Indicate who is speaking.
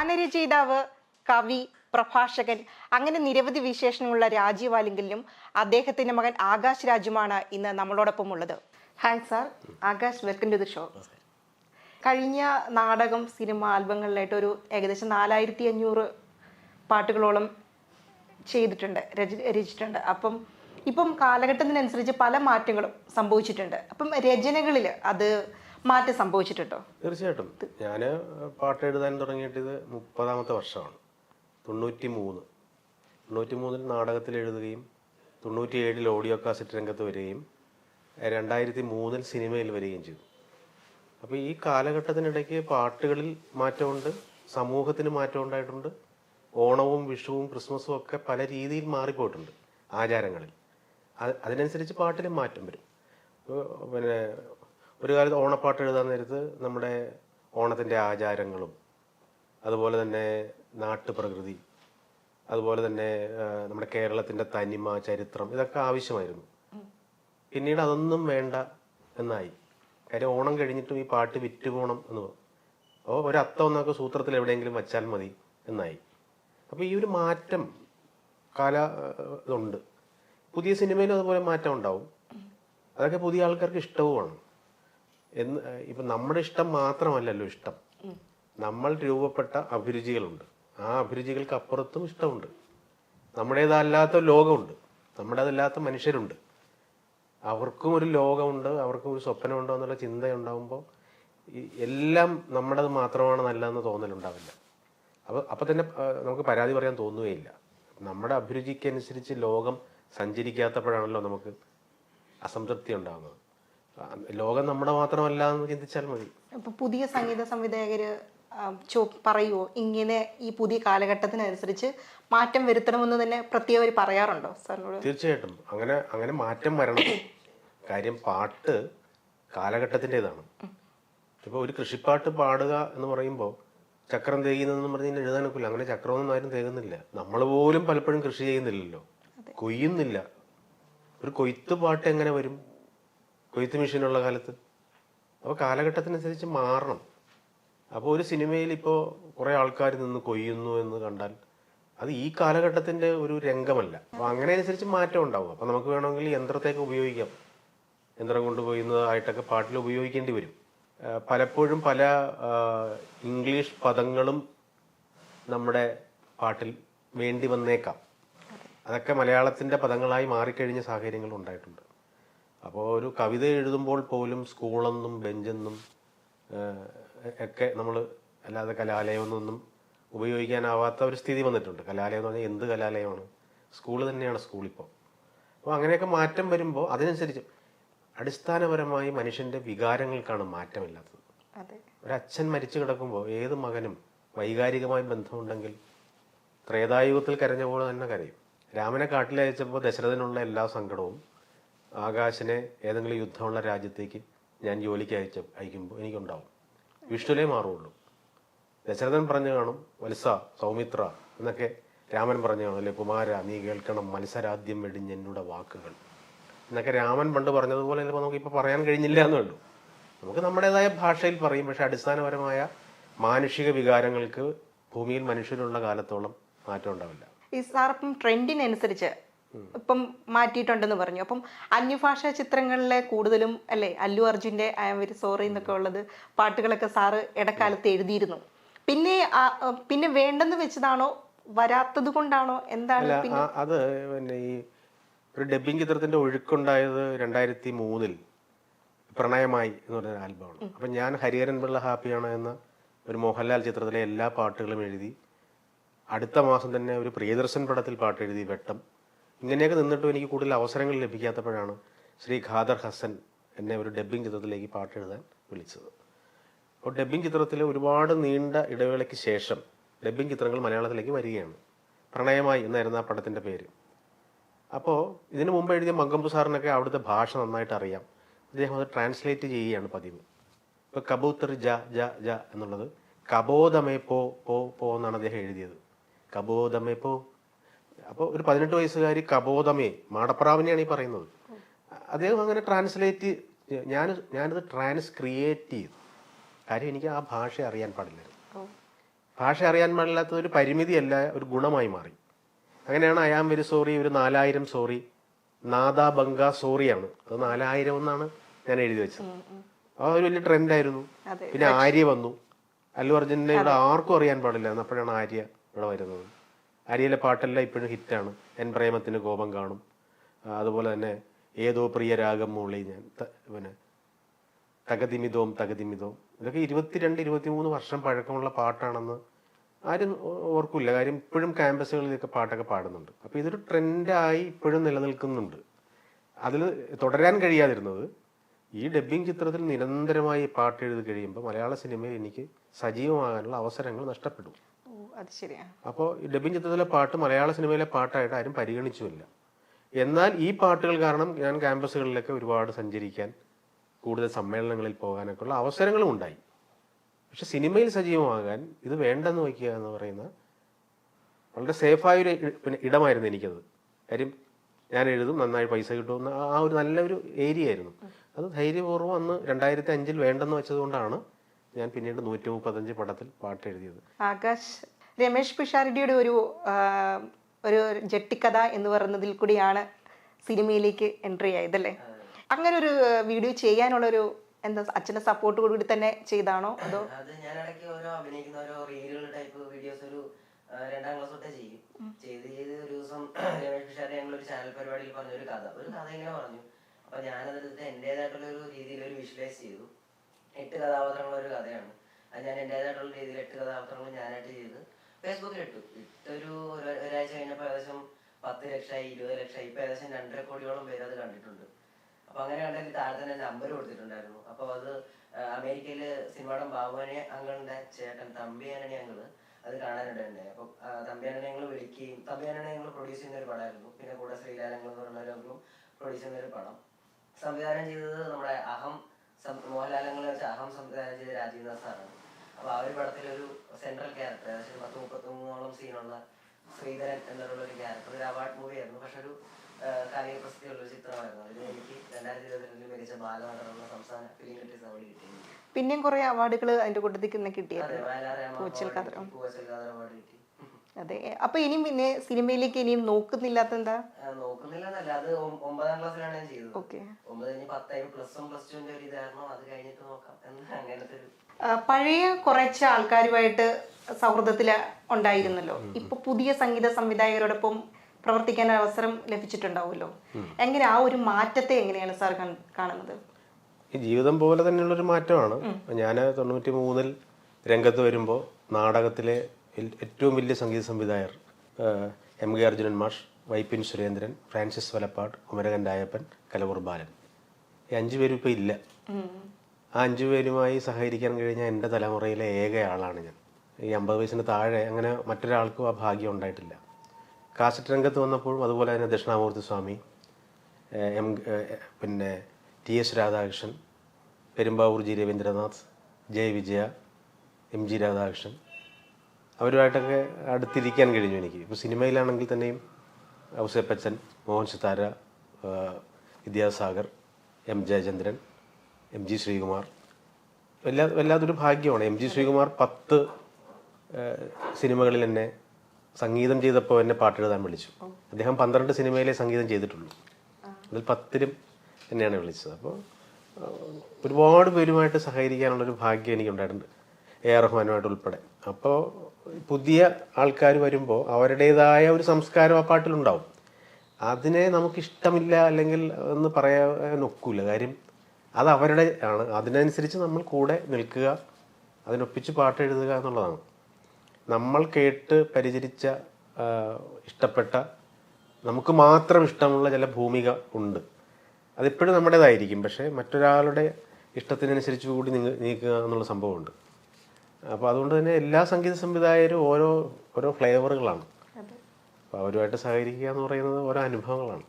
Speaker 1: ഗാനരചയിതാവ് കവി പ്രഭാഷകൻ അങ്ങനെ നിരവധി വിശേഷണങ്ങളുള്ള രാജീവ് അല്ലെങ്കിലും അദ്ദേഹത്തിന്റെ മകൻ ആകാശ് രാജുമാണ് ഇന്ന് നമ്മളോടൊപ്പം ഉള്ളത് hi sir Akash welcome to the show കഴിഞ്ഞ നാടകം സിനിമ ആൽബങ്ങളിലായിട്ട് ഒരു ഏകദേശം നാലായിരത്തി അഞ്ഞൂറ് പാട്ടുകളോളം ചെയ്തിട്ടുണ്ട് രചി രചിച്ചിട്ടുണ്ട്. അപ്പം ഇപ്പം കാലഘട്ടത്തിനനുസരിച്ച് പല മാറ്റങ്ങളും സംഭവിച്ചിട്ടുണ്ട്. അപ്പം രചനകളിൽ അത് മാറ്റം സംഭവിച്ചിട്ടുണ്ടോ?
Speaker 2: തീർച്ചയായിട്ടും. ഞാൻ പാട്ട് എഴുതാൻ തുടങ്ങിയിട്ട് ഇത് മുപ്പതാമത്തെ വർഷമാണ്. തൊണ്ണൂറ്റി മൂന്ന് തൊണ്ണൂറ്റി മൂന്നിൽ നാടകത്തിൽ എഴുതുകയും തൊണ്ണൂറ്റി ഏഴിൽ ഓഡിയോ കാസറ്റ് രംഗത്ത് വരികയും രണ്ടായിരത്തി മൂന്നിൽ സിനിമയിൽ വരികയും ചെയ്തു. അപ്പോൾ ഈ കാലഘട്ടത്തിനിടയ്ക്ക് പാട്ടുകളിൽ മാറ്റമുണ്ട് സമൂഹത്തിന് മാറ്റം ഉണ്ടായിട്ടുണ്ട് ഓണവും വിഷുവും ക്രിസ്മസും ഒക്കെ പല രീതിയിൽ മാറിപ്പോയിട്ടുണ്ട് ആചാരങ്ങളിൽ. അതിനനുസരിച്ച് പാട്ടിലും മാറ്റം വരും. പിന്നെ ഒരു കാലത്ത് ഓണപ്പാട്ട് എഴുതാൻ നേരത്ത് നമ്മുടെ ഓണത്തിന്റെ ആചാരങ്ങളും അതുപോലെ തന്നെ നാട്ടുപ്രകൃതി അതുപോലെ തന്നെ നമ്മുടെ കേരളത്തിന്റെ തനിമ ചരിത്രം ഇതൊക്കെ ആവശ്യമായിരുന്നു. പിന്നീട് അതൊന്നും വേണ്ട എന്നായി. കാര്യം ഓണം കഴിഞ്ഞിട്ടും ഈ പാട്ട് വിറ്റുപോകണം എന്ന് അപ്പോൾ ഒരത്തം എന്നൊക്കെ സൂത്രത്തിൽ എവിടെയെങ്കിലും വച്ചാൽ മതി എന്നായി. അപ്പോൾ ഈ ഒരു മാറ്റം കാല ഇതുണ്ട്. പുതിയ സിനിമയിലും അതുപോലെ മാറ്റം ഉണ്ടാവും. അതൊക്കെ പുതിയ ആൾക്കാർക്ക് ഇഷ്ടവുമാണ്. എന്ന് ഇപ്പം നമ്മുടെ ഇഷ്ടം മാത്രമല്ലല്ലോ ഇഷ്ടം. നമ്മൾ രൂപപ്പെട്ട അഭിരുചികളുണ്ട്. ആ അഭിരുചികൾക്ക് അപ്പുറത്തും ഇഷ്ടമുണ്ട്. നമ്മുടേതല്ലാത്ത ലോകമുണ്ട്. നമ്മുടേതല്ലാത്ത മനുഷ്യരുണ്ട്. അവർക്കും ഒരു ലോകമുണ്ട് അവർക്കും ഒരു സ്വപ്നമുണ്ടോ എന്നുള്ള ചിന്തയുണ്ടാകുമ്പോൾ എല്ലാം നമ്മുടേത് മാത്രമാണ് നല്ലതെന്ന് തോന്നലുണ്ടാവില്ല. അപ്പോൾ അപ്പം തന്നെ നമുക്ക് പരാതി പറയാൻ തോന്നുകയില്ല. നമ്മുടെ അഭിരുചിക്കനുസരിച്ച് ലോകം സഞ്ചരിക്കാത്തപ്പോഴാണല്ലോ നമുക്ക് അസംതൃപ്തി ഉണ്ടാകുന്നത് ലോകം നമ്മുടെ മാത്രമല്ല എന്ന് ചിന്തിച്ചാൽ മതി.
Speaker 1: അപ്പൊ പുതിയ സംഗീത സംവിധായകര് പറയുവോ? പറയുമോ ഇങ്ങനെ ഈ പുതിയ കാലഘട്ടത്തിനനുസരിച്ച് മാറ്റം വരുത്തണമെന്ന് തന്നെ പ്രത്യേകം അവർ പറയാറുണ്ടോ സാറിനോട്?
Speaker 2: തീർച്ചയായിട്ടും. അങ്ങനെ അങ്ങനെ മാറ്റം വരണം. കാര്യം പാട്ട് കാലഘട്ടത്തിന്റെതാണ്. ഇപ്പോൾ ഒരു കൃഷിപ്പാട്ട് പാടുക എന്ന് പറയുമ്പോൾ ചക്രം തേകുന്നതെന്ന് പറഞ്ഞ് കഴിഞ്ഞാൽ എഴുതാനൊക്കില്ല അങ്ങനെ ചക്രമൊന്നും ആരും തേകുന്നില്ല. നമ്മൾ പോലും പലപ്പോഴും കൃഷി ചെയ്യുന്നില്ലല്ലോ. കൊയ്യുന്നില്ല. ഒരു കൊയ്ത്ത് പാട്ട് എങ്ങനെ വരും? കൊയ്ത്ത് മെഷീനുള്ള കാലത്ത്. അപ്പോൾ കാലഘട്ടത്തിനനുസരിച്ച് മാറണം. അപ്പോൾ ഒരു സിനിമയിൽ ഇപ്പോൾ കുറേ ആൾക്കാർ നിന്ന് കൊയ്യുന്നു എന്ന് കണ്ടാൽ അത് ഈ കാലഘട്ടത്തിന്റെ ഒരു രംഗമല്ല. അപ്പോൾ അങ്ങനെ അനുസരിച്ച് മാറ്റം ഉണ്ടാവും. അപ്പോൾ നമുക്ക് വേണമെങ്കിൽ യന്ത്രത്തേക്ക് ഉപയോഗിക്കാം. യന്ത്രം കൊണ്ട് കൊയ്യുന്നതായിട്ടൊക്കെ പാട്ടിൽ ഉപയോഗിക്കേണ്ടി വരും. പലപ്പോഴും പല ഇംഗ്ലീഷ് പദങ്ങളും നമ്മുടെ പാട്ടിൽ വേണ്ടി വന്നേക്കാം. അതൊക്കെ മലയാളത്തിന്റെ പദങ്ങളായി മാറിക്കഴിഞ്ഞ സാഹചര്യങ്ങൾ ഉണ്ടായിട്ടുണ്ട്. അപ്പോൾ ഒരു കവിത എഴുതുമ്പോൾ പോലും സ്കൂളെന്നും ബെഞ്ചെന്നും ഒക്കെ നമ്മൾ അല്ലാതെ കലാലയമെന്നൊന്നും ഉപയോഗിക്കാനാവാത്ത ഒരു സ്ഥിതി വന്നിട്ടുണ്ട്. കലാലയം എന്ന് പറഞ്ഞാൽ എന്ത് കലാലയമാണ്? സ്കൂൾ തന്നെയാണ് സ്കൂളിപ്പോൾ അപ്പോൾ അങ്ങനെയൊക്കെ മാറ്റം വരുമ്പോൾ അതിനനുസരിച്ച് അടിസ്ഥാനപരമായി മനുഷ്യന്റെ വികാരങ്ങൾക്കാണ് മാറ്റമില്ലാത്തത്.
Speaker 1: ഒരു
Speaker 2: ഒരച്ഛൻ മരിച്ചു കിടക്കുമ്പോൾ ഏത് മകനും വൈകാരികമായി ബന്ധമുണ്ടെങ്കിൽ ത്രേതായുഗത്തിൽ കരഞ്ഞ പോലെ തന്നെ കരയും. രാമനെ കാട്ടിലയച്ചപ്പോൾ ദശരഥനുള്ള എല്ലാ സങ്കടവും ആകാശനെ ഏതെങ്കിലും യുദ്ധമുള്ള രാജ്യത്തേക്ക് ഞാൻ ജോലിക്ക് അയച്ച അയക്കുമ്പോൾ എനിക്കുണ്ടാവും. വിഷ്ണുലേ മാറുള്ളൂ. ദശരഥൻ പറഞ്ഞു കാണും വത്സ സൗമിത്ര എന്നൊക്കെ രാമൻ പറഞ്ഞു കാണും. അല്ലെ കുമാര നീ കേൾക്കണം മത്സരാദ്യം വെടിഞ്ഞെന്നുടെ വാക്കുകൾ. എന്നൊക്കെ രാമൻ പണ്ട് പറഞ്ഞതുപോലെ ചിലപ്പോൾ നമുക്ക് ഇപ്പോൾ പറയാൻ കഴിഞ്ഞില്ല എന്നേ ഉള്ളൂ നമുക്ക് നമ്മുടേതായ ഭാഷയിൽ പറയും പക്ഷെ അടിസ്ഥാനപരമായ മാനുഷിക വികാരങ്ങൾക്ക് ഭൂമിയിൽ മനുഷ്യരുള്ള കാലത്തോളം മാറ്റം ഉണ്ടാവില്ല.
Speaker 1: ഈ സാർ ഇപ്പം ട്രെൻഡിനനുസരിച്ച് ഇപ്പം മാറ്റിയിട്ടുണ്ടെന്ന് പറഞ്ഞു. അപ്പം അന്യഭാഷാ ചിത്രങ്ങളിലെ കൂടുതലും അല്ലേ അല്ലു അർജുന്റെ ഐ എം വെരി സോറി എന്നൊക്കെ ഉള്ളത് പാട്ടുകളൊക്കെ സാറ് ഇടക്കാലത്ത് എഴുതിയിരുന്നു. പിന്നെ പിന്നെ വേണ്ടെന്ന് വെച്ചതാണോ വരാത്തത് കൊണ്ടാണോ എന്താണ്
Speaker 2: അത് പിന്നെ ഈ ഒരു ഡബ്ബിംഗ് ചിത്രത്തിന്റെ ഒഴുക്കുണ്ടായത് രണ്ടായിരത്തി മൂന്നിൽ പ്രണയമായി എന്ന് പറഞ്ഞ ആൽബമാണ്. അപ്പം ഞാൻ ഹരിഹരൻ പിള്ള ഹാപ്പിയാണ് എന്ന ഒരു മോഹൻലാൽ ചിത്രത്തിലെ എല്ലാ പാട്ടുകളും എഴുതി അടുത്ത മാസം തന്നെ ഒരു പ്രിയദർശൻ പടത്തിൽ പാട്ട് എഴുതി വെട്ടം. ഇങ്ങനെയൊക്കെ നിന്നിട്ടും എനിക്ക് കൂടുതൽ അവസരങ്ങൾ ലഭിക്കാത്തപ്പോഴാണ് ശ്രീ ഖാദർ ഹസൻ എന്നെ ഒരു ഡബ്ബിംഗ് ചിത്രത്തിലേക്ക് പാട്ട് എഴുതാൻ വിളിച്ചത്. അപ്പോൾ ഡബ്ബിംഗ് ചിത്രത്തിൽ ഒരുപാട് നീണ്ട ഇടവേളയ്ക്ക് ശേഷം ഡബ്ബിംഗ് ചിത്രങ്ങൾ മലയാളത്തിലേക്ക് വരികയാണ്. പ്രണയമായി എന്നായിരുന്നു ആ പടത്തിന്റെ പേര്. അപ്പോൾ ഇതിനു മുമ്പ് എഴുതിയ മങ്കമ്പു സാറിനൊക്കെ അവിടുത്തെ ഭാഷ നന്നായിട്ട് അറിയാം. അദ്ദേഹം അത് ട്രാൻസ്ലേറ്റ് ചെയ്യുകയാണ് പതിവ്. ഇപ്പോൾ കബൂത്തർ ജ ജ ജ എന്നുള്ളത് കബോധമേ പോ പോ പോ എന്നാണ് അദ്ദേഹം എഴുതിയത്. കബോധമേ പോ അപ്പോൾ ഒരു പതിനെട്ട് വയസ്സുകാരി കബോധമേ മാടപ്രാവിനെയാണ് ഈ പറയുന്നത്. അദ്ദേഹം അങ്ങനെ ട്രാൻസ്ലേറ്റ് ഞാൻ ഞാനത് ട്രാൻസ് ക്രിയേറ്റ് ചെയ്തു. കാര്യം എനിക്ക് ആ ഭാഷ അറിയാൻ പാടില്ലായിരുന്നു ഭാഷ അറിയാൻ പാടില്ലാത്ത ഒരു പരിമിതിയല്ല ഒരു ഗുണമായി മാറി. അങ്ങനെയാണ് അയാം വെരി സോറി ഒരു നാലായിരം സോറി നാദാ ബംഗ സോറിയാണ് അത് നാലായിരം എന്നാണ് ഞാൻ എഴുതി വെച്ചത്. അത് ഒരു വലിയ ട്രെൻഡായിരുന്നു. പിന്നെ ആര്യ വന്നു. അല്ലു അർജുനെ ഇവിടെ ആർക്കും അറിയാൻ പാടില്ല അപ്പോഴാണ് ആര്യ ഇവിടെ വരുന്നത്. ആര്യയിലെ പാട്ടെല്ലാം ഇപ്പോഴും ഹിറ്റാണ്. എൻ പ്രേമത്തിന് കോപം കാണും. അതുപോലെ തന്നെ ഏതോ പ്രിയ രാഗം മൂളി ഞാൻ പിന്നെ തകതിമിതവും തകതിമിതവും ഇതൊക്കെ ഇരുപത്തിരണ്ട് ഇരുപത്തിമൂന്ന് വർഷം പഴക്കമുള്ള പാട്ടാണെന്ന് ആരും ഓർക്കില്ല കാര്യം ഇപ്പോഴും ക്യാമ്പസുകളിലൊക്കെ പാട്ടൊക്കെ പാടുന്നുണ്ട്. അപ്പോൾ ഇതൊരു ട്രെൻഡായി ഇപ്പോഴും നിലനിൽക്കുന്നുണ്ട്. അതിൽ തുടരാൻ കഴിയാതിരുന്നത് ഈ ഡബ്ബിംഗ് ചിത്രത്തിൽ നിരന്തരമായി പാട്ട് എഴുതി കഴിയുമ്പോൾ മലയാള സിനിമയിൽ എനിക്ക് സജീവമാകാനുള്ള അവസരങ്ങൾ നഷ്ടപ്പെടും.
Speaker 1: അത് ശരിയാണ്
Speaker 2: അപ്പോൾ ഈ ചിത്രത്തിലെ പാട്ട് മലയാള സിനിമയിലെ പാട്ടായിട്ട് ആരും പരിഗണിച്ചുമില്ല. എന്നാൽ ഈ പാട്ടുകൾ കാരണം ഞാൻ ക്യാമ്പസുകളിലൊക്കെ ഒരുപാട് സഞ്ചരിക്കാൻ കൂടുതൽ സമ്മേളനങ്ങളിൽ പോകാനൊക്കെ ഉള്ള അവസരങ്ങളും ഉണ്ടായി. പക്ഷെ സിനിമയിൽ സജീവമാകാൻ ഇത് വേണ്ടെന്ന് വയ്ക്കുക എന്ന് പറയുന്ന വളരെ സേഫായൊരു പിന്നെ ഇടമായിരുന്നു എനിക്കത്. കാര്യം ഞാൻ എഴുതും നന്നായി പൈസ കിട്ടുമെന്ന് ആ ഒരു നല്ലൊരു ഏരിയ ആയിരുന്നു അത് ധൈര്യപൂർവം അന്ന് രണ്ടായിരത്തി അഞ്ചിൽ വേണ്ടെന്ന് വെച്ചതുകൊണ്ടാണ് ഞാൻ പിന്നീട് നൂറ്റി മുപ്പത്തഞ്ച് പടത്തിൽ പാട്ട് എഴുതിയത്
Speaker 1: ആകാശ് രമേഷ് പിഷാരടിയുടെ ഒരു ഒരു ജട്ടിക്കഥ എന്ന് പറയുന്നതിൽ കൂടിയാണ് സിനിമയിലേക്ക് എൻട്രി ആയതല്ലേ അങ്ങനെ ഒരു വീഡിയോ ചെയ്യാനുള്ള ഒരു എന്താ അച്ഛന്റെ സപ്പോർട്ട് കൂടി തന്നെ ചെയ്താണോ? അതോ?
Speaker 3: അത് ഞാൻ ഇടയ്ക്ക് ഓരോ അഭിനയിക്കുന്ന ഓരോ റീലുകൾ ടൈപ്പ് വീഡിയോസ് ഒരു രണ്ടാം ക്ലാസ് തൊട്ടേ ചെയ്യും. ചെയ്ത് ചെയ്ത് ഒരു ദിവസം രമേഷ് പിഷാരെ ഞങ്ങൾ ഒരു ചാനൽ പരിപാടിയിൽ പറഞ്ഞ ഒരു കഥ. ഒരു കഥ ഇങ്ങനെ പറഞ്ഞു. അപ്പൊ ഞാനതെടുത്ത് എന്റേതായിട്ടുള്ള ഒരു രീതിയിൽ ഒരു വിഷ്വലൈസ് ചെയ്തു. എട്ട് കഥാപാത്രങ്ങളുള്ള ഒരു കഥയാണ്. അത് ഞാൻ എന്റേതായിട്ടുള്ള രീതിയിൽ എട്ട് കഥാപാത്രങ്ങൾ ഞാനായിട്ട് ചെയ്ത് ഫേസ്ബുക്കിൽ ഇട്ടു. ഇട്ടൊരു ഒരു- ഒരാഴ്ച കഴിഞ്ഞപ്പോൾ ഏകദേശം പത്ത് ലക്ഷമായി ഇരുപത് ലക്ഷമായി ഇപ്പം ഏകദേശം രണ്ടര കോടിയോളം പേര് അത് കണ്ടിട്ടുണ്ട്. അപ്പൊ അങ്ങനെ കണ്ടെങ്കിൽ താഴെ തന്നെ നമ്പർ കൊടുത്തിട്ടുണ്ടായിരുന്നു. അപ്പൊ അത് അമേരിക്കയിൽ സിനിമയുടെ ബാബുവനെ അങ്കിളിന്റെ ചേട്ടൻ തമ്പി ആനണി അങ്കിൾ അത് കാണാനിടയുണ്ടായി അപ്പൊ ആ, തമ്പി ആനണി ഞങ്ങൾ വിളിക്കുകയും തമ്പി ആനണി ഞങ്ങൾ പ്രൊഡ്യൂസ് ചെയ്യുന്ന ഒരു പടമായിരുന്നു. പിന്നെ കൂടെ ശ്രീലാലങ്ങൾ എന്ന് പറയുന്നവരും പ്രൊഡ്യൂസ് ചെയ്യുന്ന ഒരു പടം. സംവിധാനം ചെയ്തത് നമ്മുടെ അഹം മോഹൻലാലങ്ങൾ വെച്ച അഹം സംവിധാനം ചെയ്ത രാജീവ് ദാസ് അപ്പോൾ അപ്പൊ ആ ഒരു പടത്തിലൊരു സെൻട്രൽ ക്യാരക്ടർ മുപ്പത്തൊന്നോളം സീനുള്ള ശ്രീധരൻ എന്നുള്ള ഒരു ക്യാരക്ടർ ഒരു അവാർഡ് മൂവി ആയിരുന്നു. പക്ഷെ ഒരു കായിക പ്രസിദ്ധിയുള്ള ഒരു ചിത്രമായിരുന്നു. അതിൽ എനിക്ക് രണ്ടായിരത്തി ഇരുപത്തിരണ്ടിൽ മികച്ച ബാലനടനുള്ള സംസ്ഥാന ഫിലിം ക്രിറ്റിക്സ് അവാർഡ് കിട്ടി
Speaker 1: പിന്നെയും കുറെ അവാർഡുകൾ അതിന്റെ കൂട്ടത്തിൽ കിട്ടിയത്
Speaker 3: കൂച്ചൽ
Speaker 1: കഥ
Speaker 3: അവാർഡ് കിട്ടി.
Speaker 1: അതെ. അപ്പൊ ഇനിയും പിന്നെ സിനിമയിലേക്ക് ഇനിയും നോക്കുന്നില്ലാത്ത എന്താ
Speaker 3: നോക്കുന്നില്ല അത് ഒമ്പതാം ക്ലാസ്സിലാണ് ഞാൻ ചെയ്തത്.
Speaker 1: ഓക്കെ.
Speaker 3: ഒമ്പത് കഴിഞ്ഞ് പത്തായി പ്ലസ് വൺ പ്ലസ് ടുവിന്റെ ഒരു ഇതായിരുന്നു. അത് കഴിഞ്ഞിട്ട് നോക്കാം. എന്ന് അങ്ങനത്തെ ഒരു
Speaker 1: പഴയ കുറച്ച് ആൾക്കാരുമായിട്ട് സൗഹൃദത്തിൽ ഉണ്ടായിരുന്നല്ലോ. ഇപ്പൊ പുതിയ സംഗീത സംവിധായകരോടൊപ്പം പ്രവർത്തിക്കാൻ അവസരം ലഭിച്ചിട്ടുണ്ടാവുമല്ലോ. എങ്ങനെ ആ ഒരു മാറ്റത്തെ എങ്ങനെയാണ് സാർ കാണുന്നത്?
Speaker 2: ഈ ജീവിതം പോലെ തന്നെയുള്ള ഒരു മാറ്റമാണ്. ഞാൻ തൊണ്ണൂറ്റി മൂന്നിൽ രംഗത്ത് വരുമ്പോൾ നാടകത്തിലെ ഏറ്റവും വലിയ സംഗീത സംവിധായകർ എം കെ അർജുനൻ മാഷ് വൈപ്പിൻ സുരേന്ദ്രൻ ഫ്രാൻസിസ് വലപ്പാട് കുമരകൻ രായപ്പൻ കലവൂർ ബാലൻ. ഈ അഞ്ചു പേരും ഇപ്പോൾ ഇല്ല. ആ അഞ്ചു പേരുമായി സഹകരിക്കാൻ കഴിഞ്ഞ എന്റെ തലമുറയിലെ ഏക ആളാണ് ഞാൻ. ഈ അമ്പത് വയസ്സിന് താഴെ അങ്ങനെ മറ്റൊരാൾക്കും ആ ഭാഗ്യം ഉണ്ടായിട്ടില്ല. കാസറ്റ് രംഗത്ത് വന്നപ്പോഴും അതുപോലെ തന്നെ ദക്ഷിണാമൂർത്തി സ്വാമി എം പിന്നെ T S Radhakrishnan Perumbavoor G Ravindranath Jaya Vijaya M G Radhakrishnan അവരുമായിട്ടൊക്കെ അടുത്തിരിക്കാൻ കഴിഞ്ഞു എനിക്ക്. ഇപ്പോൾ സിനിമയിലാണെങ്കിൽ തന്നെയും Ouseppachan Mohan Sithara Vidyasagar M Jayachandran M G Sreekumar. വല്ലാ വല്ലാത്തൊരു ഭാഗ്യമാണ്. എം ജി ശ്രീകുമാർ പത്ത് സിനിമകളിൽ എന്നെ സംഗീതം ചെയ്തപ്പോൾ എന്നെ പാട്ടെഴുതാൻ വിളിച്ചു. അദ്ദേഹം പന്ത്രണ്ട് സിനിമയിലെ സംഗീതം ചെയ്തിട്ടുള്ളൂ. അതിൽ പത്തിലും എന്നെയാണ് വിളിച്ചത്. അപ്പോൾ ഒരുപാട് പേരുമായിട്ട് സഹകരിക്കാനുള്ളൊരു ഭാഗ്യം എനിക്കുണ്ടായിട്ടുണ്ട്. എ ആർ റഹ്മാനുമായിട്ട് ഉൾപ്പെടെ അപ്പോൾ പുതിയ ആൾക്കാർ വരുമ്പോൾ അവരുടേതായ ഒരു സംസ്കാരം ആ പാട്ടിലുണ്ടാവും. അതിനെ നമുക്കിഷ്ടമില്ല അല്ലെങ്കിൽ എന്ന് പറയാൻ ഒക്കില്ല കാര്യം അത് അവരുടെ ആണ്. അതിനനുസരിച്ച് നമ്മൾ കൂടെ നിൽക്കുക അതിനൊപ്പിച്ച് പാട്ട് എഴുതുക എന്നുള്ളതാണ്. നമ്മൾ കേട്ട് പരിചരിച്ച ഇഷ്ടപ്പെട്ട നമുക്ക് മാത്രം ഇഷ്ടമുള്ള ചില ഭൂമിക ഉണ്ട്. അതിപ്പോഴും നമ്മുടേതായിരിക്കും. പക്ഷേ മറ്റൊരാളുടെ ഇഷ്ടത്തിനനുസരിച്ച് കൂടി നീക്കുക എന്നുള്ള സംഭവമുണ്ട്. അപ്പോൾ അതുകൊണ്ട് തന്നെ എല്ലാ സംഗീത സംവിധായകരും ഓരോ ഓരോ ഫ്ലേവറുകളാണ് അപ്പോൾ അവരുമായിട്ട് സഹകരിക്കുക എന്ന് പറയുന്നത് ഓരോ അനുഭവങ്ങളാണ്.